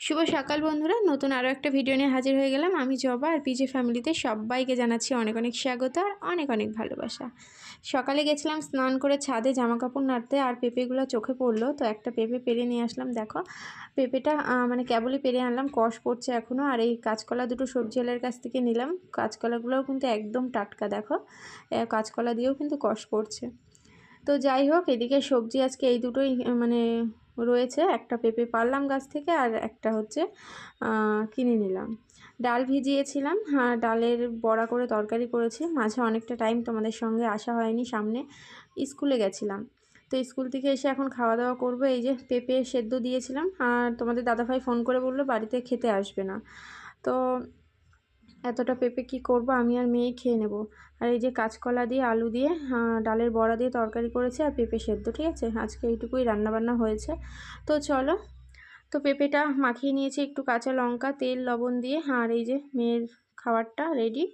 শুভ সকাল বন্ধুরা, নতুন আরও একটা ভিডিও নিয়ে হাজির হয়ে গেলাম। আমি জবা আর পিজে ফ্যামিলিতে সবাইকে জানাচ্ছি অনেক অনেক স্বাগত আর অনেক অনেক ভালোবাসা। সকালে গেছিলাম স্নান করে ছাদে জামা কাপড় নাড়তে আর পেঁপেগুলো চোখে পড়ল, তো একটা পেঁপে পেরে নিয়ে আসলাম, দেখো। পেঁপেটা মানে কেবলই পেরে আনলাম, কষ পড়ছে এখনও আর এই কাঁচকলা দুটো সবজি আলের কাছ থেকে নিলাম। কাঁচকলাগুলোও কিন্তু একদম টাটকা, দেখো। কাঁচকলা দিয়েও কিন্তু কষ পড়ছে। তো যাই হোক, এদিকে সবজি আজকে এই দুটোই মানে রয়েছে, একটা পেঁপে পারলাম গাছ থেকে আর একটা হচ্ছে কিনে নিলাম। ডাল ভিজিয়েছিলাম হ্যাঁ ডালের বড়া করে তরকারি করেছি, মাঝে অনেকটা টাইম তোমাদের সঙ্গে আসা হয়নি, সামনে স্কুলে গেছিলাম। তো স্কুল থেকে এসে এখন খাওয়া দাওয়া করব, এই যে পেঁপে সেদ্ধ দিয়েছিলাম, আর তোমাদের দাদাভাই ফোন করে বলল, বাড়িতে খেতে আসবে না। তো এতটা পেঁপে কি করব? আমি আর মেয়ে খেয়ে নেব। আর এই যে কাঁচকলা দিয়ে, আলু দিয়ে ডালের বড়া দিয়ে তরকারি করেছে আর পেঁপে সেদ্ধ, ঠিক আছে? আজকে এইটুকুই রান্নাবান্না হয়েছে। তো চলো, তো পেঁপেটা মাখিয়ে নিয়েছি একটু কাঁচা লঙ্কা, তেল, লবণ দিয়ে, আর এই যে মেয়ের খাবারটা রেডি।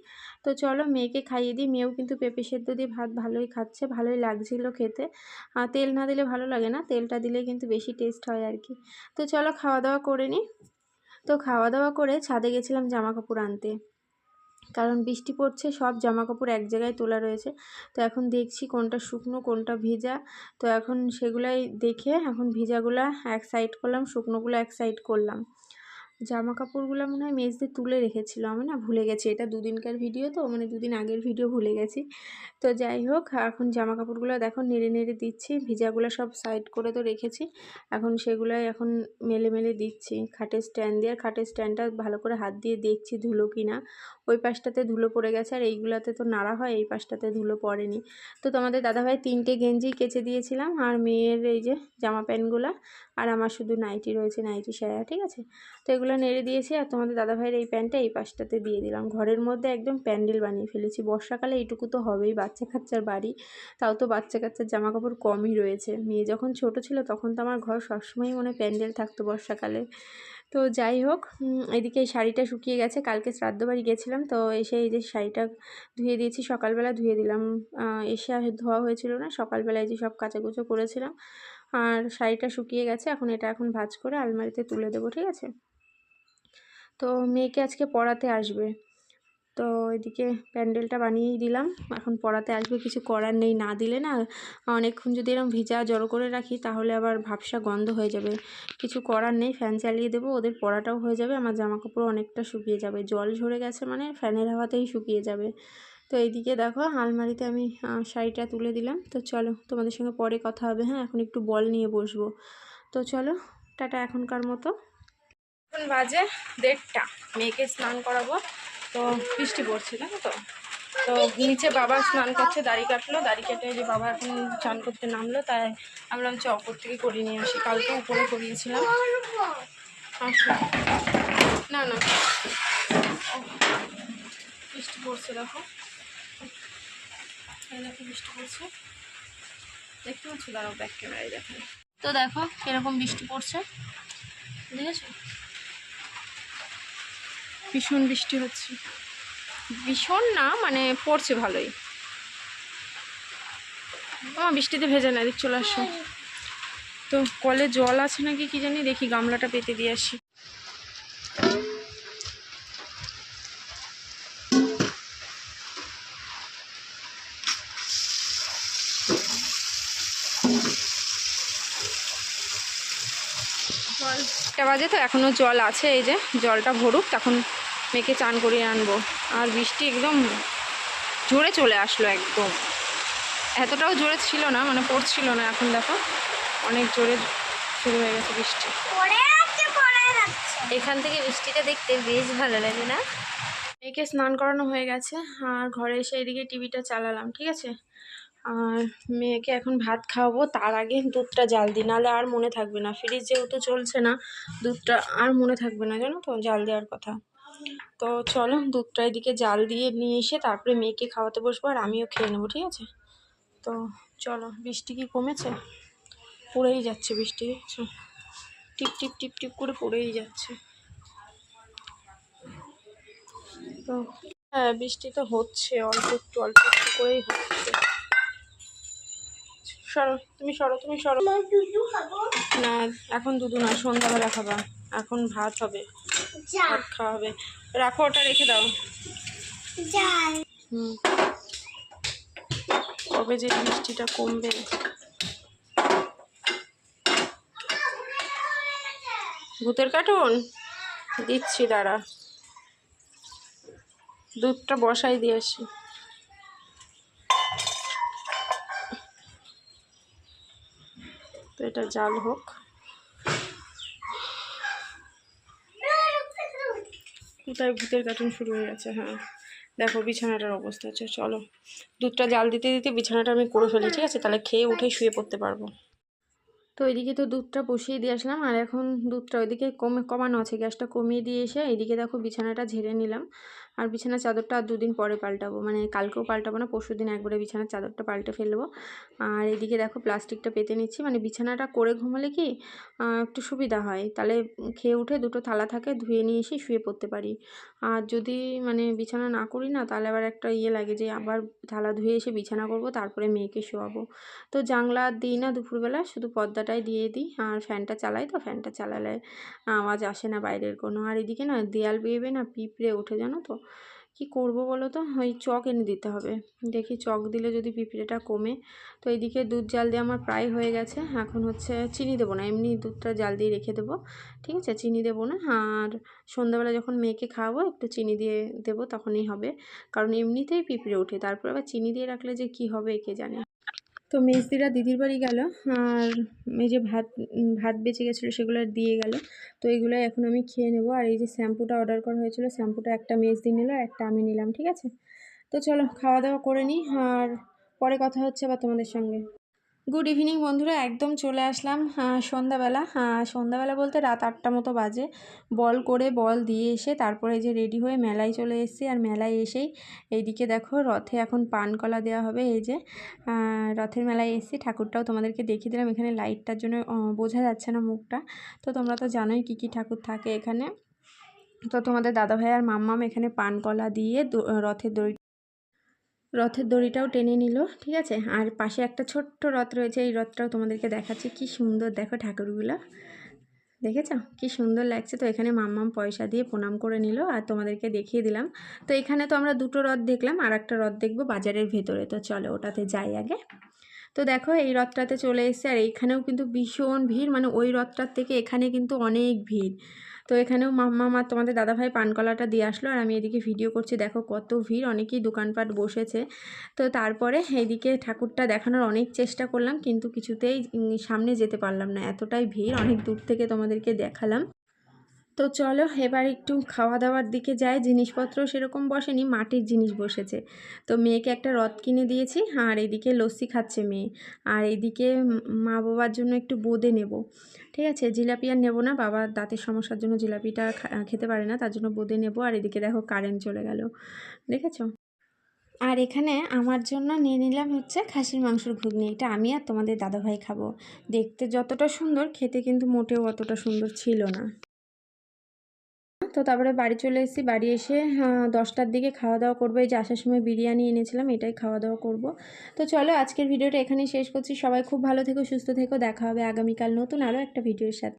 তো চলো, মেয়েকে খাইয়ে দিই। মেয়েও কিন্তু পেঁপে সেদ্ধ দিয়ে ভাত ভালোই খাচ্ছে, ভালোই লাগছিল খেতে। তেল না দিলে ভালো লাগে না, তেলটা দিলে কিন্তু বেশি টেস্ট হয় আর কি। তো চলো, খাওয়া দাওয়া করে নিই তো খাওয়া দাওয়া করে ছাদে গেছিলাম জামা কাপড় আনতে। কারণ বৃষ্টি পড়ছে, সব জামা কাপড় এক জায়গায় তোলা রয়েছে। তো এখন দেখছি কোনটা শুকনো, কোনটা ভেজা। তো এখন সেগুলাই দেখে এখন ভেজাগুলা এক সাইড করলাম, শুকনোগুলো এক সাইড করলাম। জামা কাপড়গুলো মনে হয় মেজদের তুলে রেখেছিল। আমি না ভুলে গেছি। এটা দুদিনকার ভিডিও তো মানে দুদিন আগের ভিডিও ভুলে গেছি। তো যাই হোক, এখন জামা কাপড়গুলো দেখো নেড়ে নেড়ে দিচ্ছি। ভিজাগুলো সব সাইড করে তো রেখেছি। এখন সেগুলাই এখন মেলে মেলে দিচ্ছি। খাটের স্ট্যান্ড দিয়ে, আর খাটের স্ট্যান্ডটা ভালো করে হাত দিয়ে দেখছি ধুলো কি না ওই পাশটাতে ধুলো পড়ে গেছে, আর এইগুলাতে তো নাড়া হয়, এই পাশটাতে ধুলো পড়েনি। তো তোমাদের দাদাভাই তিনটে গেঞ্জি কেচে দিয়েছিলাম, আর মেয়ের এই যে জামা প্যান্টগুলো, আর আমার শুধু নাইটি রয়েছে, নাইটি সায়া, ঠিক আছে? তো এগুলো নেড়ে দিয়েছি আর তোমাদের দাদাভাইয়ের এই প্যান্টটা এই পাশটাতে দিয়ে দিলাম। ঘরের মধ্যে একদম প্যান্ডেল বানিয়ে ফেলেছি। বর্ষাকালে এইটুকু তো হবেই, বাচ্চা কাচ্চার বাড়ি। তাও তো বাচ্চা কাচ্চার জামা কাপড় কমই রয়েছে। মেয়ে যখন ছোট ছিল তখন তো আমার ঘর সবসময়ই মনে প্যান্ডেল থাকতো বর্ষাকালে। তো যাই হোক এদিকে এই শাড়িটা শুকিয়ে গেছে। কালকে শ্রাদ্ধ বাড়ি গেছিলাম তো এসে এই যে শাড়িটা ধুয়ে দিয়েছি, সকালবেলা ধুয়ে দিলাম। এসে ধোয়া হয়েছিল না। সকালবেলায় যে সব কাচাকুচো করেছিলাম। আর শাড়িটা শুকিয়ে গেছে। এখন এটা এখন ভাজ করে আলমারিতে তুলে দেবো, ঠিক আছে? তো মেয়েকে আজকে পড়াতে আসবে। তো এদিকে প্যান্ডেলটা বানিয়েই দিলাম। এখন পড়াতে আসবে, কিছু করার নেই, না দিলে না অনেকক্ষণ যদি এরকম ভিজা জড়ো করে রাখি, তাহলে আবার ভাবসা গন্ধ হয়ে যাবে। কিছু করার নেই, ফ্যান চালিয়ে দেবো, ওদের পড়াটাও হয়ে যাবে, আমার জামা কাপড় অনেকটা শুকিয়ে যাবে। জল ঝরে গেছে মানে ফ্যানের হাওয়াতেই শুকিয়ে যাবে। তো এইদিকে দেখো, আলমারিতে আমি শাড়িটা তুলে দিলাম। তো চলো, তোমাদের সঙ্গে পরে কথা হবে হ্যাঁ? এখন একটু বল নিয়ে বসবো। তো চলো, টাটা এখনকার মতো। এখন বাজে দেড়টা। মেয়েকে স্নান করাবো, তো বৃষ্টি পড়ছে, জানো তো? তো নিচে বাবা স্নান করছে, দাড়ি কাটলো, দাড়ি কেটে যে বাবা এখন স্নান করতে নামলো, তাই আমরা হচ্ছে অপর থেকে করিয়ে নিয়ে আসি। কালকে উপরে করিয়েছিলাম। না না। বৃষ্টি পড়ছে, দেখো। বৃষ্টি পড়ছে। দেখতে পাচ্ছ? দাঁড়াও দেখো। তো দেখো, কীরকম বৃষ্টি পড়ছে। বুঝেছ? ভীষণ বৃষ্টি হচ্ছে। ভীষণ না মানে পড়ছে ভালোই। আমার বৃষ্টিতে ভেজে না, এদিক চলে আসো। তো কলে জল আছে নাকি, কি জানি, দেখি গামলাটা পেতে দিয়ে আসি। জলটা বাজে তো এখনও জল আছে এই যে জলটা ভরুক তখন মেয়েকে চান করিয়ে আনব। আর বৃষ্টি একদম জোরে চলে আসলো একদম। এতটাও জোরে ছিল না মানে পড়ছিল না এখন দেখো অনেক জোরে শুরু হয়ে গেছে বৃষ্টি। এখান থেকে বৃষ্টিটা দেখতে বেশ ভালো লাগে না? মেয়েকে স্নান করানো হয়ে গেছে আর ঘরে এসে এদিকে টিভিটা চালালাম ঠিক আছে? আর মেয়েকে এখন ভাত খাওয়াবো, তার আগে দুধটা জাল দিই, নাহলে আর মনে থাকবে না। ফ্রিজ যেহেতু চলছে না, দুধটা আর মনে থাকবে না, জানো তো, জাল দেওয়ার কথা। তো চলো, দুধটা এদিকে জাল দিয়ে নিয়ে এসে তারপরে মেয়েকে খাওয়াতে বসবো, আর আমিও খেয়ে নেব, ঠিক আছে? তো চলো, বৃষ্টি কি কমেছে? পড়েই যাচ্ছে বৃষ্টি টিপ টিপ টিপ টিপ করে পড়েই যাচ্ছে। তো হ্যাঁ বৃষ্টি তো হচ্ছে, অল্প একটু অল্প একটু করেই হচ্ছে। সরো তুমি সরো তুমি সরো। না এখন দুধু না সন্ধ্যাবেলা খাবা। এখন ভাত হবে ভাত খাওয়া হবে। রাখো ওটা রেখে দাও। হুম। কবে যে বৃষ্টিটা কমবে। ভূতের কার্টুন? দিচ্ছি দাঁড়া। দুধটা বসাই দিয়ে আসি। এটা জাল হোক। কোথায় ভূতের কার্টুন শুরু হয়ে গেছে? হ্যাঁ। দেখো বিছানাটার অবস্থা আছে চলো। দুধটা জাল দিতে দিতে বিছানাটা আমি করে ফেলি, ঠিক আছে? তাহলে খেয়ে উঠে শুয়ে পড়তে পারব। তো এদিকে তো দুধটা বসিয়ে দিয়ে আসলাম, আর এখন দুধটা ওইদিকে কমে কমানো আছে। গ্যাসটা কমিয়ে দিয়ে এসে এদিকে দেখো বিছানাটা ঝেড়ে নিলাম। আর বিছানার চাদরটা আর দুদিন পরে পাল্টাবো। মানে কালকেও পাল্টাবো না পরশু দিন একবারে বিছানার চাদরটা পাল্টে ফেলব। আর এদিকে দেখো প্লাস্টিকটা পেতে নিচ্ছি। মানে বিছানাটা করে ঘুমালে কি একটু সুবিধা হয়। তাহলে খেয়ে উঠে দুটো থালা থাকে, ধুয়ে নিয়ে এসে শুয়ে পড়তে পারি। আর যদি মানে বিছানা না করি না, তাহলে আবার একটা ইয়ে লাগে যে আবার থালা ধুয়ে এসে বিছানা করব, তারপরে মেয়েকে শোয়াবো। তো জানলা দিই না দুপুরবেলা, শুধু পর্দাটাই দিয়ে দিই। আর ফ্যানটা চালাই তো, ফ্যানটা চালালে আওয়াজ আসে না বাইরের কোনো। আর এদিকে না দেয়াল বেয়ে না পিঁপড়ে ওঠে, জানো তো? কি করব বলো তো? ওই চক এনে দিতে হবে। দেখি চক দিলে যদি পিঁপড়েটা কমে। তো এইদিকে দুধ জাল দিয়ে আমার প্রায় হয়ে গেছে। এখন হচ্ছে চিনি দেবো না, এমনি দুধটা জাল দিয়ে রেখে দেবো। ঠিক আছে? চিনি দেবো না। আর সন্ধ্যাবেলা যখন মেয়েকে খাওয়াবো, একটু চিনি দিয়ে দেবো, তখনই হবে। কারণ এমনিতেই পিঁপড়ে ওঠে। তারপর আবার চিনি দিয়ে রাখলে যে কি হবে, কে জানে? তো মেজদিরা দিদির বাড়ি গেল, আর এই যে ভাত ভাত বেঁচে গেছিল সেগুলো দিয়ে গেল। তো এগুলো এখন আমি খেয়ে নেব। আর এই যে শ্যাম্পুটা অর্ডার করা হয়েছিল, শ্যাম্পুটা একটা মেজদি নিল একটা আমি নিলাম, ঠিক আছে? তো চলো, খাওয়া দাওয়া করে নিই, আর পরে কথা হচ্ছে আবার তোমাদের সঙ্গে। গুড ইভিনিং বন্ধুরা। একদম চলে আসলাম সন্ধ্যাবেলা। সন্ধ্যাবেলা বলতে রাত আটটা মতো বাজে। বল করে বল দিয়ে এসে তারপরে যে রেডি হয়ে মেলায় চলে এসেছি। আর মেলায় এসেই এইদিকে দেখো, রথে এখন পান কলা দেওয়া হবে। এই যে রথের মেলায় এসেছি। ঠাকুরটাও তোমাদেরকে দেখিয়ে দিলাম। এখানে লাইটটার জন্য বোঝা যাচ্ছে না মুখটা। তো তোমরা তো জানোই কী কী ঠাকুর থাকে এখানে। তো তোমাদের দাদাভাই আর মাম্মাম এখানে পান কলা দিয়ে রথের দড়ি রথের দড়িটাও টেনে নিল, ঠিক আছে? আর পাশে একটা ছোট্ট রথ রয়েছে, এই রথটাও তোমাদেরকে দেখাচ্ছি। কি সুন্দর, দেখো ঠাকুরগুলো। দেখেছ? কি সুন্দর লাগছে। তো এখানে মাম্মাম পয়সা দিয়ে প্রণাম করে নিল আর তোমাদেরকে দেখিয়ে দিলাম। তো এখানে তো আমরা দুটো রথ দেখলাম, আর একটা রথ দেখব বাজারের ভেতরে। তো চলো, ওটাতে যাই আগে। তো দেখো, এই রথটাতে চলে এসেছে, আর এইখানেও কিন্তু ভীষণ ভিড়। মানে ওই রথটার থেকে এখানে কিন্তু অনেক ভিড়। তো এখানেও মাম্মা, মা তোমাদের দাদাভাই পানকলাটা দিয়ে আসলো আর আমি এদিকে ভিডিও করছি। দেখো কত ভিড়, অনেকেই দোকানপাট বসেছে। তো তারপরে এইদিকে ঠাকুরটা দেখানোর অনেক চেষ্টা করলাম, কিন্তু কিছুতেই সামনে যেতে পারলাম না। এতটাই ভিড়, অনেক দূর থেকে তোমাদেরকে দেখালাম। তো চলো এবার একটু খাওয়া দাওয়ার দিকে যাই। জিনিসপত্র সেরকম বসেনি, মাটির জিনিস বসেছে। তো মেয়েকে একটা রথ কিনে দিয়েছি, আর এদিকে লস্যি খাচ্ছে মেয়ে। আর এদিকে মা বাবার জন্য একটু বোঁদে নেব। ঠিক আছে? জিলাপি আর নেব না বাবার দাঁতের সমস্যার জন্য জিলাপিটা খেতে পারে না, তার জন্য বোঁদে নেব। আর এদিকে দেখো কারেন্ট চলে গেল। দেখেছ? আর এখানে আমার জন্য নিয়ে নিলাম হচ্ছে খাসির মাংসের ঘুগনি। এটা আমি আর তোমাদের দাদাভাই খাব। দেখতে যতটা সুন্দর, খেতে কিন্তু মোটেও অতটা সুন্দর ছিল না। তো তারপরে বাড়ি চলে এসেছি। বাড়ি এসে দশটার দিকে খাওয়া দাওয়া করব। এই যে আসার সময় বিরিয়ানি এনেছিলাম, এটাই খাওয়া দাওয়া করব। তো চলো, আজকের ভিডিওটা এখানে শেষ করছি। সবাই খুব ভালো থেকো, সুস্থ থেকো। দেখা হবে আগামীকাল নতুন আরও একটা ভিডিওর সাথে।